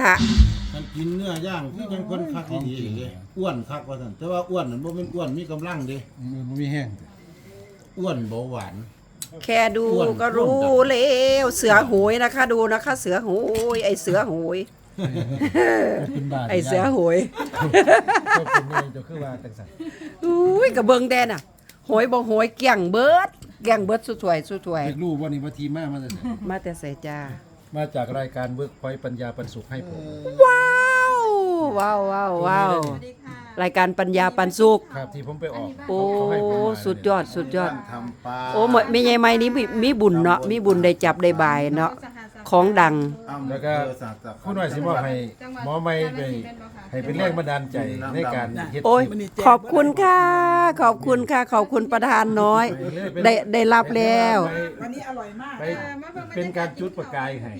ทะมันกินเนื้อย่างคือจังคนคักดีๆเลยอ้วนคักว่าซั่นแต่ว่าอ้วนนั่นบ่แม่นอ้วนมีกำลังเด้มันบ่มีแห้งอ้วนเบาหวาน แค่ดูอ้วนก็รู้อ้วน แล้วเสือโหยนะคะ ดูนะคะ เสือโหยไอเสือโหยเป็นบาทไอเสือโหยเจ้าเป็นเลยเจ้าคือว่าจังซั่นอุ้ยกระเบิงแดนอะโหยบ่โหยเกี่ยงเบิดเกี่ยงเบิดสุดถวยสุดถวยเด็กรู้ว่านี่ว่าทีมามาจากไหนมาแต่ใส่จ้า มาจากรายการเวิร์กพอยต์ปัญญาปันสุขให้ผมว้าวว้าวว้าวว้าวรายการปัญญาปันสุข ครับที่ผมไปออกโอ้เขาให้ผมมาสุดยอดสุดยอด ทำปลาโอ้หมดไม่ใช่ไม้นี้มีมีบุญเนาะมีบุญได้จับได้บายเนาะของดัง แล้วก็ผู้หน่อยสิมอบให้หมอไม่ไป ให้เป็นแรงบันดาลใจในการเฮ็ดโอ้ยคลิปขอบคุณค่ะ ขอบคุณค่ะ ขอบคุณประธานน้อย ได้ได้รับแล้ว วันนี้อร่อยมากไปเป็นการจุดประกายให้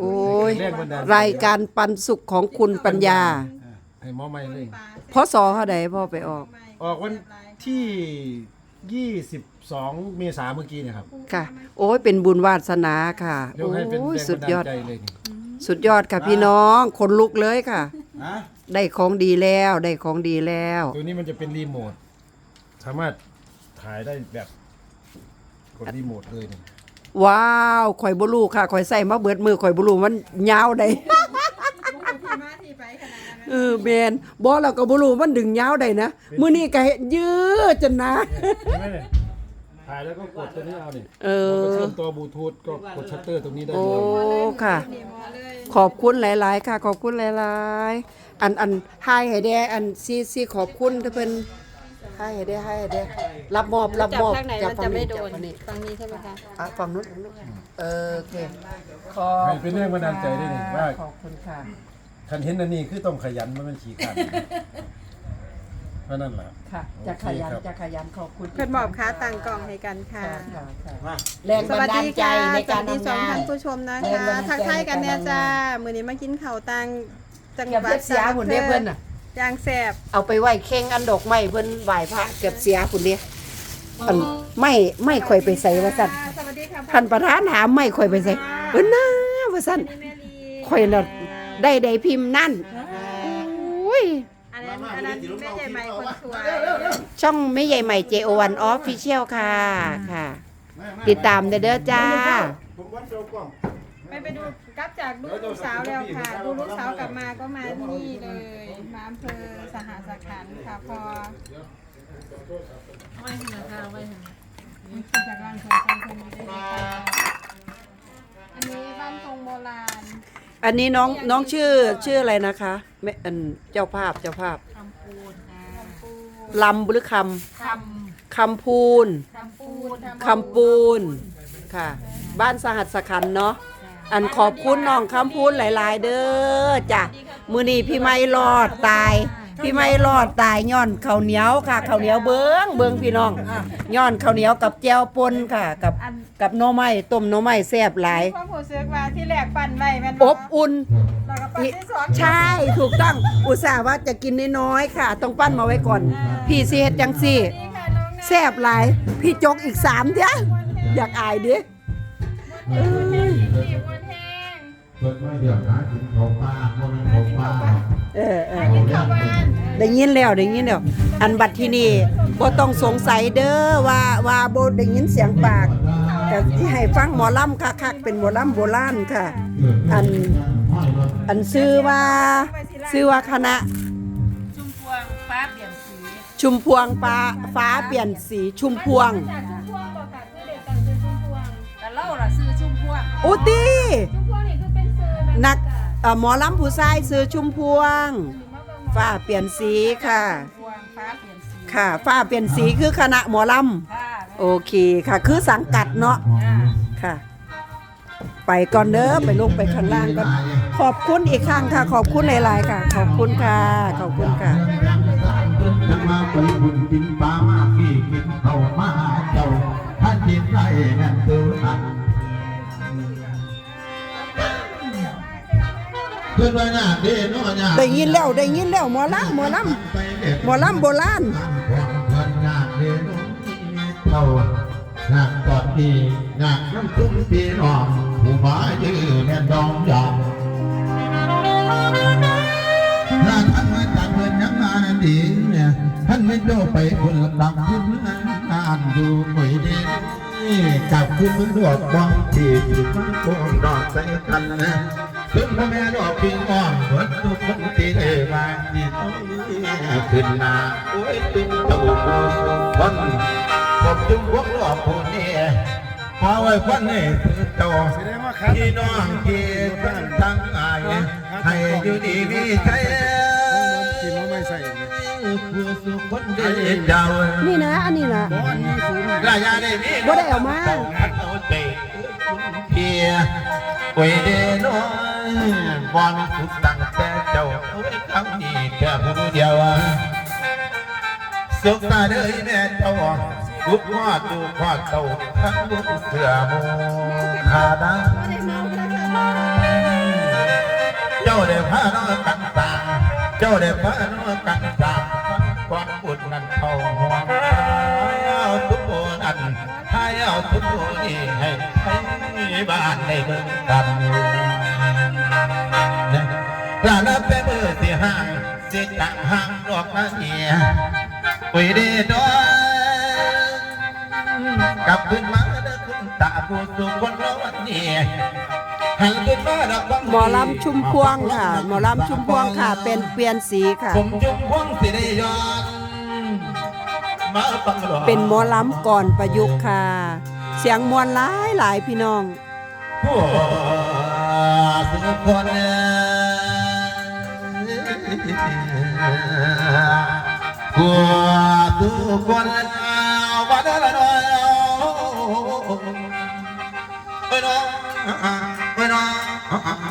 โอ้ยแรงบันดาลใจรายการปันสุขของคุณปัญญา ให้หมอไม่เลยพศเท่าใดพ่อไปออก ออกวันที่22เมษายนเมื่อกี้เนะครับ ค่ะ โอ้ยเป็นบุญวาสนาค่ะยกให้เป็นโอ้แรยงสุบัดนยดาอลดใจเลยนี่สุดยอดค่ะพี่น้อง คนลุกเลยค่ะ ฮะได้ของดีแล้วได้ของดีแล้ว ตัวนี้มันจะเป็นรีโมท สามารถถ่ายได้แบบกดรีโมทเลยนี่ว้าวข่อยบ่รู้ค่ะข่อยใส่มาเบิดมือข่อยบ่รู้มันยาวได้เออแมนบ่เราก็บ่รู้มันดึงยาวได้นะมื้อนี้ก็เฮ็ดยืดจนนะ เห็นไหมเนี่ย ถ่ายแล้วก็กดตัวนี้เอาดิเออมันก็เชื่อมตัวบลูทูธก็กดชัตเตอร์ตรงนี้ได้โอ้เลยค่ะ ขอบคุณหลาย ๆ ค่ะ ขอบคุณหลาย ๆ อัน อันให้ให้แด่อันซีซีขอบคุณที่เพิ่นให้ให้แด่ให้ให้แด่รับมอบ รับมอบจับข้างไหนมันฝั่จะไม่โดจับนฝั่งนี้ฝั่งนี้ใช่ไหมคะ อะฝั่งนู้นฝั่งนู้นเออโอเคขอให้เป็นแรงบันดาลใจได้นี่ว่า ขอบคุณค่ะ คันเห็นอันนี้คือต้องขยันมันเป็นขี้ขัน เพราะนั่นแหละ ค่ะ จะขยัน โอเคครับ จะขยันขอบคุณเพื่อนบอกค้าต่างกล่องให้กันค่ะ ค่ะค่ะมา แรงสบันวัสดาดีลใจค่ะในสการวัสดีสทำองงาท่านนผู้ชมนะแรงคะบันดาลใจทักทายกันเนี่ยในการทำงาน จ้ามื้อนี้มากินข้าวตังจังเกือบหวัดจะเสียหุ่นเด้เพิ่นน่ะยางแสบเอาไปไหว้เข่งอันดอกไม้เพิ่นไหว้พระเกือบเสียพุ่นเด้อันไม่ไม่ค่อยไปใส่ว่าซั่นสวัสดีค่ะท่านประธานถามไม่ค่อยไปใส่เพิ่นน่าว่าซั่นแม่ลีค่อยน่ะได้ได้พิมพ์นั่นอุ้ย อันนั้นอันนั้นแม่ใหญ่ใหม่คนสวยช่องแม่ใหญ่ใหม่ JO1 Official ค่ะค่ะ ติดตามเด้อเด้อจ้า ผมวัดเจ้ากล้องไปไปดูกลับจากดูลูกสาวแล้วค่ะ ดูลูกสาวกลับมาก็มาที่นี่เลยมาอำเภอสหสขันธ์ค่ะพอไว้หันค่ะไว้หันจากร่างคนคนคนนี้ได้ อันนี้น้องน้องชื่อชื่ออะไรนะคะแม่อันเจ้าภาพเจ้าภาพคำปูนค่ะคำปูนลำหรือคคำคำพูนำคำปูนคำปูนค่ะ บ้านสหัสขันธ์เนาะอันขอบคุณน้องคำพูนหลาย ๆ เด้อจ้ะมือนี้พี่ไม่รอดตาย พี่ไม่รอดตายย้อนข้าวเหนียวค่ะข้าวเหนียวเบิ้งเบิ้งพี่น้องย้อนข้าวเหนียวกับแจ่วปนค่ะ กับกับหน่อไม้ต้มหน่อไม้แซ่บหลายความผู้ซึกว่าที่แรกปั่นไว้แม่นอบอุ่นแล้วก็ปั่นที่สองใช่ถูกต้องอุตส่าห์ว่าจะกินน้อยๆค่ะ ต้องปั้นมาไว้ก่อน พี่สิเฮ็ดจังซี่นี่ค่ะน้องนาแซ่บหลาย พี่จกอีกสามเด้ออยากอายดิสี่วันแห้ง เพิ่นไม่เดือดร้อนกินของป้าเพราะมันของป้าเออเออกินข้าวบ้านได้ยินแล้วได้ยินแล้วอันบัดที่นี่บ่ต้องสงสัยเด้อว่าว่าบ่ได้ยินเสียงปากแต่ที่ให้ฟังหมอลำคักๆเป็นหมอลำโบราณค่ะ อัน อันชื่อว่าชื่อว่าคณะ ชุมพวงฟ้าเปลี่ยนสีชุมพวงฟ้าฟ้าเปลี่ยนสีชุมพวงจากชุมพวงบอกค่ะคือเด็กกันคือชุมพวงแต่เล่าล่ะซื้อชุมพวงอุติชุม นักเอ่อหมอลำผู้ชายซื้อชุมพวง ฟ้าเปลี่ยนสีค่ะ พวงฟ้าเปลี่ยนสีค่ะ ฟ้าเปลี่ยนสีคือคณะหมอลค่ะำโอเคค่ะ คือสังกัดเนาะ จ้าค่ะ ไปก่อนเด้อไปลงไปข้างล่างก่อนขอบคุณอีกครั้งค่ะ ขอบคุณหลายๆค่ะ ขอบคุณค่ะ ขอบคุณค่ะจะมาไปบุญกินปลามาพี่กินเข้าวมาเจ้าท่านกินไรนั่นคืออัน เพิ่นว่าหน้าเด้เนาะหน้าได้ยินแล้วได้ยินแล้วหมอลำหมอลำหมอลำโบราณเท่านักตอนที่นักน้ำคุ้มปีนองผู้มายืนแน่นดองยองถ้าท่านมาจากเมือยังมาดีเนี่ยท่านไม่โดไปคนลำดับขึ้นอ่านดูหน่ดีกลับขึ้นมันดวดบองทีมันโกงด ใส่กันนะขึ้นพ่อแม่ดอกพิงอ่อนเหมือนทุกคนที่ได้มาที่ต้องขึ้นมาโอ้ยตึงเจ้าผู้สุขคนผมจึงวกดอกผู้นี้พอไว้ควันนี่คือเจ้าแสดงว่าครับพี่น้องที่ตั้งตั้งอายให้อยู่ดีมีใจนี่นะอันนี้ล่ะบ่อันนี้ศูนย์รายาได้มีบ่ได้เอามาเพีย ไว้เดน้อยบอนสุดตั้งแต่เจ้าเอาไว้คำนี้แค่ผู้เดียวสุขตาเด้อแม่เจ้าลุกว่าดูขวาเจ้าทั้งบุญเสือโมขาดังเจ้าได้พาน้องกันตางเจ้าได้พาน้องกันตา บ้านในเมืองกันลาลับไปเมื่อสิห่างสิจังห่างดอกนาเนียปุยเดดอยกลับขึ้นมาเด้อคุณตาผู้สุขคนละวันนี้หันขึ้นมาดอกบังหมอลำชุมพวงค่ะ หมอลำชุมพวงค่ะ เป็นเปลี่ยนสีค่ะ ผมจุงพวงสิได้ยอนมาฟังหรอเป็นหมอลำก่อนประยุกต์ค่ะ เสียงมวลหลายหลายพี่น้อง ผัวสุกคนผัวสุกคนวันละน้อยไปน้องไปน้อง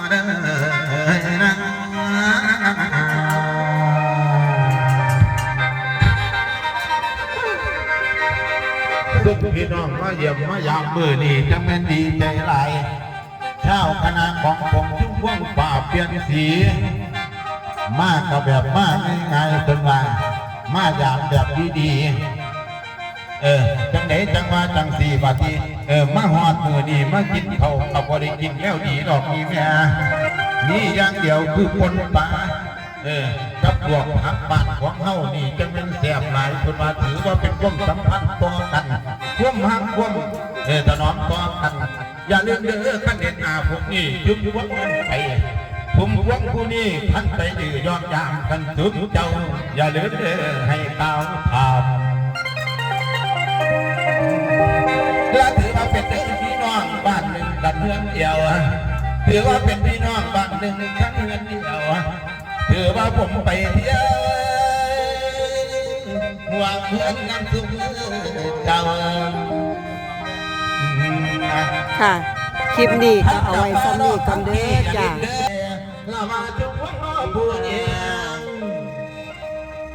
เด้อนะทุกพี่น้องมาเยี่ยมมายามมือนี่จังแม่นดีใจหลาย ชาคณะของผมชุ่มพ่วงป่าเปลี่ยนสี มากก็แบบมากง่ายๆเป็นว่ามาอย่างแบบดีๆเออจังไหนจังว่าจังสีบาทีเออมาหอดมือนี่มากินเขาวกับ่ได้กินแล้วดีดอกนี่แม่นี่อย่างเดียวคือคนป่าเออกับพวกผักบ้านของเฮานี่จังเป็นแสบหลายคนว่าถือว่าเป็นความสัมพันธ์ต่อกันความหักความเออถนอมต่อกัน อย่าลืมเด้อขันเด็ดอาพวกนี้ยุบยุบวันไปผมหวังผู้นี้ท่านไปดื้อยอมยามกันทุกเจ้า อย่าลืมเด้อให้ตาวทำและถือว่าเป็นเด้อพี่น้องบ้านหนึ่งกันเมืองเดียวถือว่าเป็นพี่น้องบ้านหนึ่งกันเมืองเดียวถือว่าผมไปเที่ยวห่วงเพื่อนนั้นทุกเจ้า ค่ะ คลิปนี้ก็เอาไว้ซ้ำนี้กันเด้อจ้าลามาจุกผู้ะ